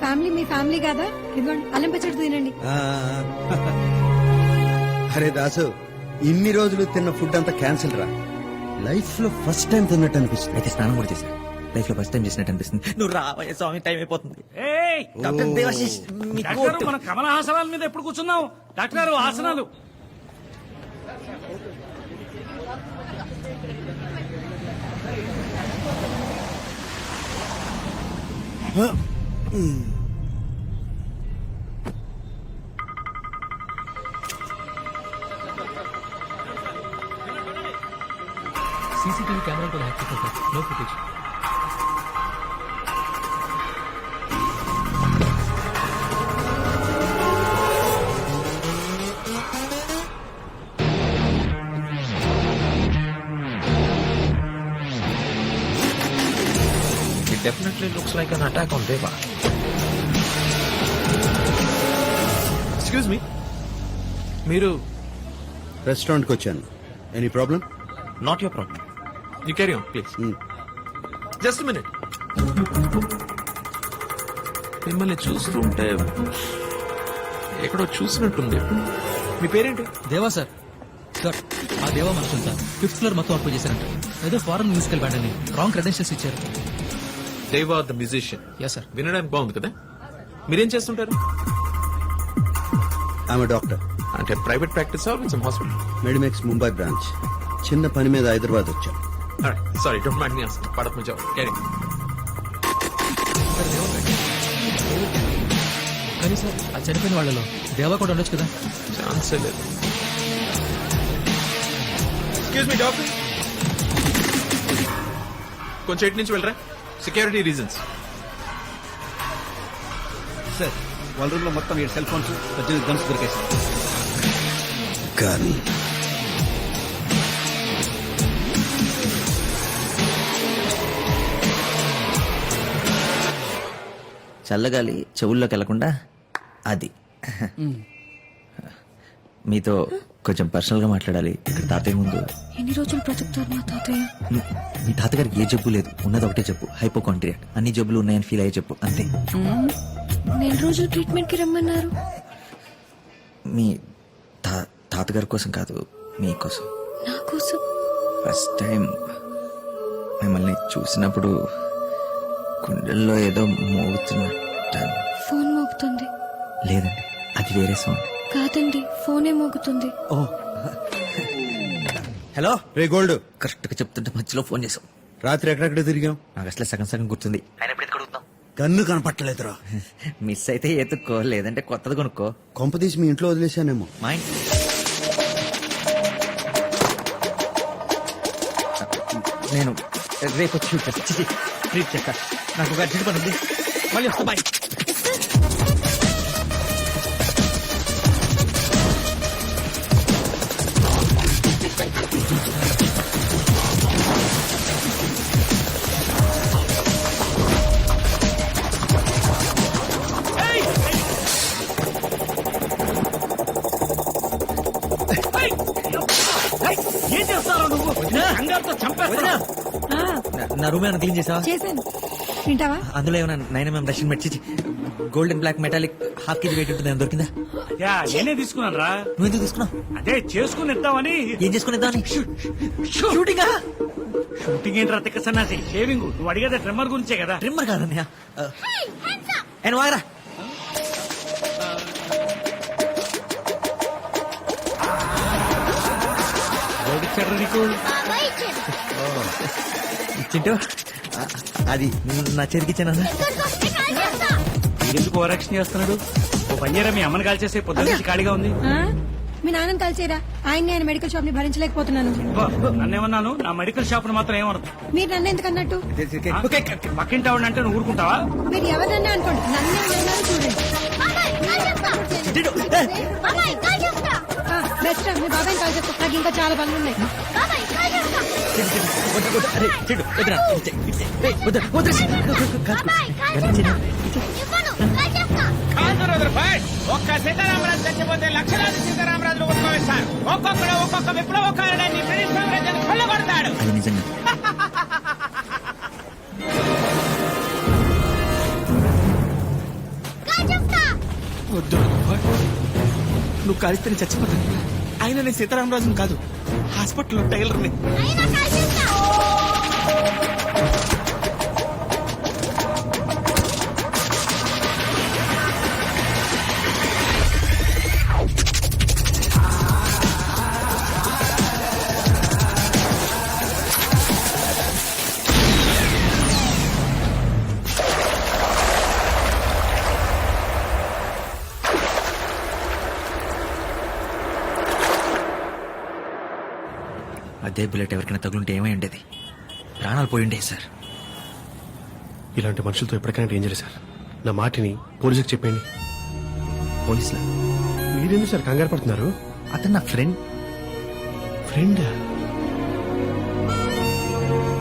Family మీ family కదా? ఇదిగోండి అల్లం పచ్చడి తినండి. ఆ, అరే దాసు ఇన్ని రోజులు తిన్న ఫుడ్ అంతా క్యాన్సిల్ రా. లైఫ్లో ఫస్ట్ టైం తిన్నట్టు అనిపిస్తుంది. అయితే స్నానం కూడా చేశా. లైఫ్లో ఫస్ట్ టైం చేసినట్టు అనిపిస్తుంది. నువ్వు రావయ్య స్వామి టైం అయిపోతుంది. ఏయ్! డాక్టర్ దేవాశిష్ మీ డాక్టర్ కోట్. మన కమల హాసనాల మీద ఎప్పుడు కూర్చున్నావు? డాక్టర్ గారు ఆసనాలు. సీసీటీవీ కెమెరాలు కూడా హ్యాక్ చేశారు no footage definitely looks like an attack on Deva. Excuse me మీరు రెస్టారెంట్కి వచ్చాను. Any problem not your problem you carry on please just minute మిమ్మల్ని చూస్తుంటే ఎక్కడో చూసినట్టుంది. మీ పేరేంటి? దేవా సార్. సార్ ఆ దేవా మనుషులు సార్. ఫిఫ్త్ ఫ్లోర్ మొత్తం అప్పు చేశారంట. ఏదో ఫారెన్ మ్యూజికల్ బ్యాండ్ అని. రాంగ్ క్రెడెన్షియల్స్ ఇచ్చారు. Deva the musician. Yes sir వినడానికి బాగుంది కదా? మీరేం చేస్తుంటారు? ఆమె డాక్టర్ అంటే private practice with hospital Medimax Mumbai branch చిన్న పని మీద హైదరాబాద్ వచ్చాను. సారీ డోంట్ మైండ్ మీ పడత్ ముజావ్ క్యారీ కానీ సార్ ఆ చనిపోయిన వాళ్ళలో దేవా కూడా ఉండొచ్చు కదా? ఛాన్సే లేదు. ఎక్స్క్యూజ్ మీ డాక్టర్ కొంచెం ఎటు నుంచి వెళ్ళరా? సెక్యూరిటీ రీజన్స్ సార్ వాళ్ళ రూమ్లో మొత్తం ఏడు సెల్ ఫోన్స్ పద్దెనిమిది గన్స్ దొరికాయి సార్. కానీ చల్లగాలి చెవుల్లోకి వెళ్ళకుండా అది. మీతో కొంచెం పర్సనల్గా మాట్లాడాలి. ఇక్కడ తాతయ్య ముందు. ఎన్ని రోజులు బ్రతుకుతారు మా తాతయ్య? మీ- తాతగారికి ఏ జబ్బు లేదు. ఉన్నది ఒకటే చెప్పు హైపోకాంట్రియా అన్ని జబ్బులు ఉన్నాయని ఫీల్ అయ్యే చెప్పు అంతే. నెల రోజులు ట్రీట్మెంట్కి రమ్మన్నారు. మీ తా తాతగారి కోసం కాదు మీకోసం నా కోసం? ఫస్ట్ టైం మిమ్మల్ని చూసినప్పుడు గుండెల్లో ఏదో మోగుతున్నట్టు ఫోన్ మోగుతుంది. లేదండి అది వేరే సౌండ్. కాదండి ఫోనే మోగుతుంది. ఓ. హలో. Ray gold. కరెక్ట్గా చెప్తుంటే మధ్యలో ఫోన్ చేసాం రాత్రి ఎక్కడెక్కడ తిరిగాం నాకు అసలే సగం సగం గుర్తుంది. ఆయన ఎప్పుడు అడుగుతాం గన్ను కనపట్టలేదురా. మిస్ అయితే ఎత్తుక్కో లేదంటే కొత్తది కొనుక్కో. కొంప తీసి మీ ఇంట్లో వదిలేశానేమో. మా ఇంటి నేను రేపు వచ్చి ట్రీట్ చేస్తా. నాకు ఒక అర్జెంట్ పని ఉంది. మళ్ళీ వస్తా బాయ్! ఏం చేస్తావు నువ్వు? కంగారుతో చంపేస్తా నా- నా రూమ్ ఏమైనా క్లీన్ చేసావా? చేశాను. వింటావా అందులో ఏమైనా నైన్ ఎంఎం రష్యన్ మెట్ golden black metallic half KG weight ఉంటుంది దొరికిందా? యా నేనే తీసుకున్నాను రా. నువ్వు ఎందుకు తీసుకున్నావు? అదే చేసుకుని ఇద్దామని. ఏం చేసుకునేదాన్ని షూటింగా? షూటింగ్ ఏంట్రా తిక్క సన్నాసి? షేవింగ్. నువ్వు అడిగేది ట్రిమ్మర్ గురించే కదా. ట్రిమ్మర్ కాదన్నయ్య నేను వాగరా నీకు చింటూ అది నా చేతికి ఇచ్చాను ఎందుకు ఓరక్షణ చేస్తున్నాడు? ఓ పనిచేరా మీ అమ్మని కాల్ చేసే పొద్దున్న నుంచి ఖాళీగా ఉంది. ఆ? మీ నాన్నని కలిసేరా ఆయన్ని ఆయన మెడికల్ షాప్ని భరించలేకపోతున్నాను. నన్నేమన్నాను? నా మెడికల్ షాప్ మాత్రం ఏమనదు మీరు నన్ను ఎందుకు అన్నట్టు? పక్కింటి ఆవిడ అంటే నువ్వు ఊరుకుంటావా? మీరు ఎవరన్నా అనుకోండి. నన్నే చూడండి. బెస్ట్. మీ బాబాయ్ కాల్ చెప్తా నాకు ఇంకా చాలా పనులు ఉన్నాయి. ఒక్క సీతారామరాజు చచ్చిపోతే లక్షలాది సీతారామరాజులు ఉద్భవిస్తారు. ఒక్కొక్కడు ఒక్కొక్క విప్లవకారుడాన్ని బ్రిటిష్ సామ్రాజ్యాన్ని కొల్లగొడతాడు అది నిజంగా. కాలిస్తే నేను చచ్చిపోతాను. ఆయన నేను సీతారామరాజుని కాదు. హాస్పిటల్లో టైలర్ని. అదే బుల్లెట్ ఎవరికైనా తగులుంటే ఏమై ఉండేది? ప్రాణాలు పోయి ఉండేవి సార్. ఇలాంటి మనుషులతో ఎప్పటికైనా డేంజర్ సార్. నా మాటిని పోలీసులకు చెప్పండి పోలీసుల? మీరెందుకు సార్ కంగారు పడుతున్నారు? అతను నా ఫ్రెండ్ ఫ్రెండ్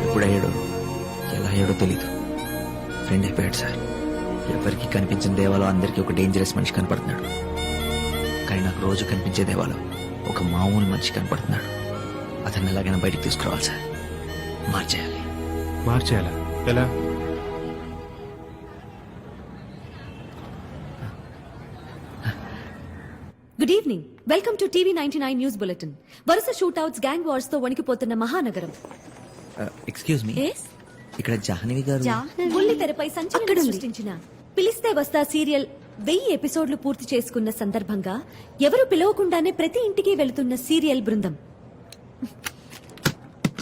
ఎప్పుడు అయ్యాడో ఎలా అయ్యాడో తెలీదు. ఫ్రెండ్ అయిపోయాడు సార్. ఎవరికి కనిపించిన దేవాలో అందరికీ ఒక డేంజరస్ మనిషి కనపడుతున్నాడు. కానీ నాకు రోజు కనిపించే దేవాలో ఒక మామూలు మనిషి కనపడుతున్నాడు. అతన్ని ఎలాగైనా బయటికి తీసుకురావాలి సార్. మార్చేయాలి. మార్చేయాలా? ఎలా? Good evening welcome to TV ninety nine news bulletin వరుస షూట్అవుట్స్ గ్యాంగ్ వార్స్తో వణికిపోతున్న మహానగరం. Excuse me Yes? ఇక్కడ జాహ్నవి గారు బుల్లి తెరపై సంచలనం సృష్టించిన పిలిస్తే వస్తా సీరియల్ వెయ్యి ఎపిసోడ్లు పూర్తి చేసుకున్న సందర్భంగా ఎవరు పిలవకుండానే ప్రతి ఇంటికి వెళుతున్న సీరియల్ బృందం.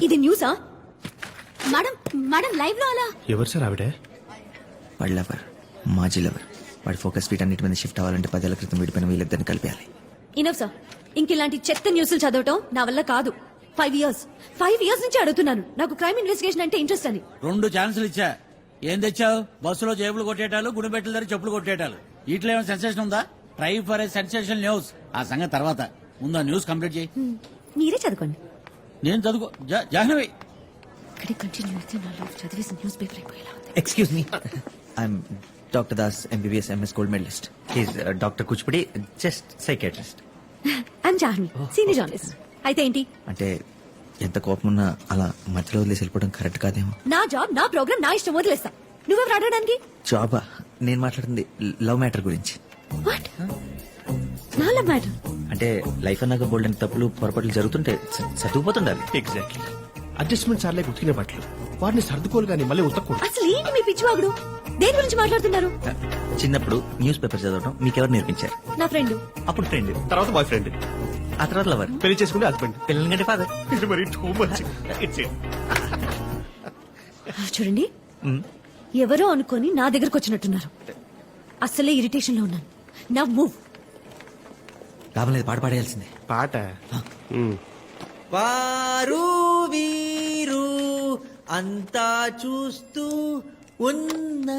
ఇది న్యూసా? మేడం మేడం లైవ్లో అలా. ఎవరు సార్ ఆవిడ? వాడి లవర్ మాజీ లవర్. వాడి ఫోకస్ వీటన్నిటి మీద షిఫ్ట్ అవ్వాలంటే పదేళ్ళ క్రితం విడిపోయిన వీళ్ళిద్దరిని కలిపేయాలి. ఇనవ్ సార్ ఇంక ఇలాంటి చెత్త న్యూస్లు చదవటం నా వల్ల కాదు. ఫైవ్ ఇయర్స్ ఫైవ్ ఇయర్స్ నుంచి అడుగుతున్నాను. నాకు క్రైమ్ ఇన్వెస్టిగేషన్ అంటే ఇంట్రెస్ట్ అని. రెండు ఛాన్సులు ఇచ్చా. ఏం తెచ్చావు? బస్సులో జేబులు కొట్టేటాలు గుడిబెట్టల దగ్గర చెప్పులు కొట్టేటాలు. వీటిలో ఏమైనా సెన్సేషన్ ఉందా? Try for a sensation news ఆ సంగతి తర్వాత. ముందు న్యూస్ కంప్లీట్ చేయి. మీరే చదవండి నేను చదువుకో. జా- జాహ్నవి. ఇక్కడ కంటిన్యూ అయితే నా లైఫ్ చదివేసి న్యూస్ పేపర్ అయిపోయేలా ఉంది. Excuse me I'm doctor Das MBBS MS gold medalist he's doctor Kuchipudi just psychiatrist I'm Jahnavi senior journalist అయితే ఏంటి? అంటే ఎంత కోపం ఉన్నా అలా మధ్యలో వదిలేసి వెళ్ళిపోవడం కరెక్ట్ కాదేమో. నా జాబ్ నా ప్రోగ్రామ్ నా ఇష్టం వదిలేస్తా. నువ్వెవరు అడగడానికి జాబా? నేను మాట్లాడుతుంది లవ్ మ్యాటర్ గురించి. వాట్ నాలో మ్యాటర్? అంటే లైఫ్ అన్నాక బోల్డ్ తప్పులు పొరపాట్లు జరుగుతుంటే సర్దుకుపోతుండాలి ఎగ్జాక్ట్లీ అడ్జస్ట్మెంట్ సార్లే ఉతికిన బట్టలు. వాటిని సర్దుకోలు కానీ మళ్ళీ ఉతకూడదు అసలు ఏంటి మీ పిచ్చివాగుడు? దేని గురించి మాట్లాడుతున్నారు? చిన్నప్పుడు న్యూస్ పేపర్ చదవడం మీకెవరు నేర్పించారు? నా ఫ్రెండ్. అప్పుడు ఫ్రెండ్. తర్వాత బాయ్ ఫ్రెండ్. ఆ తర్వాత లవర్. పెళ్ళి చేసుకుంటే హస్బెండ్ పిల్లల కంటే ఫాదర్ ఇది మరి టూ మచ్ ఇట్స్ చూడండి. ఎవరో అనుకొని నా దగ్గరకు వచ్చినట్టున్నారు. అసలే ఇరిటేషన్లో ఉన్నాను. నా మూవ్ లాభం లేదు పాట పాడేయాల్సిందే. పాట. వారు వీరు అంతా చూస్తూ ఉన్న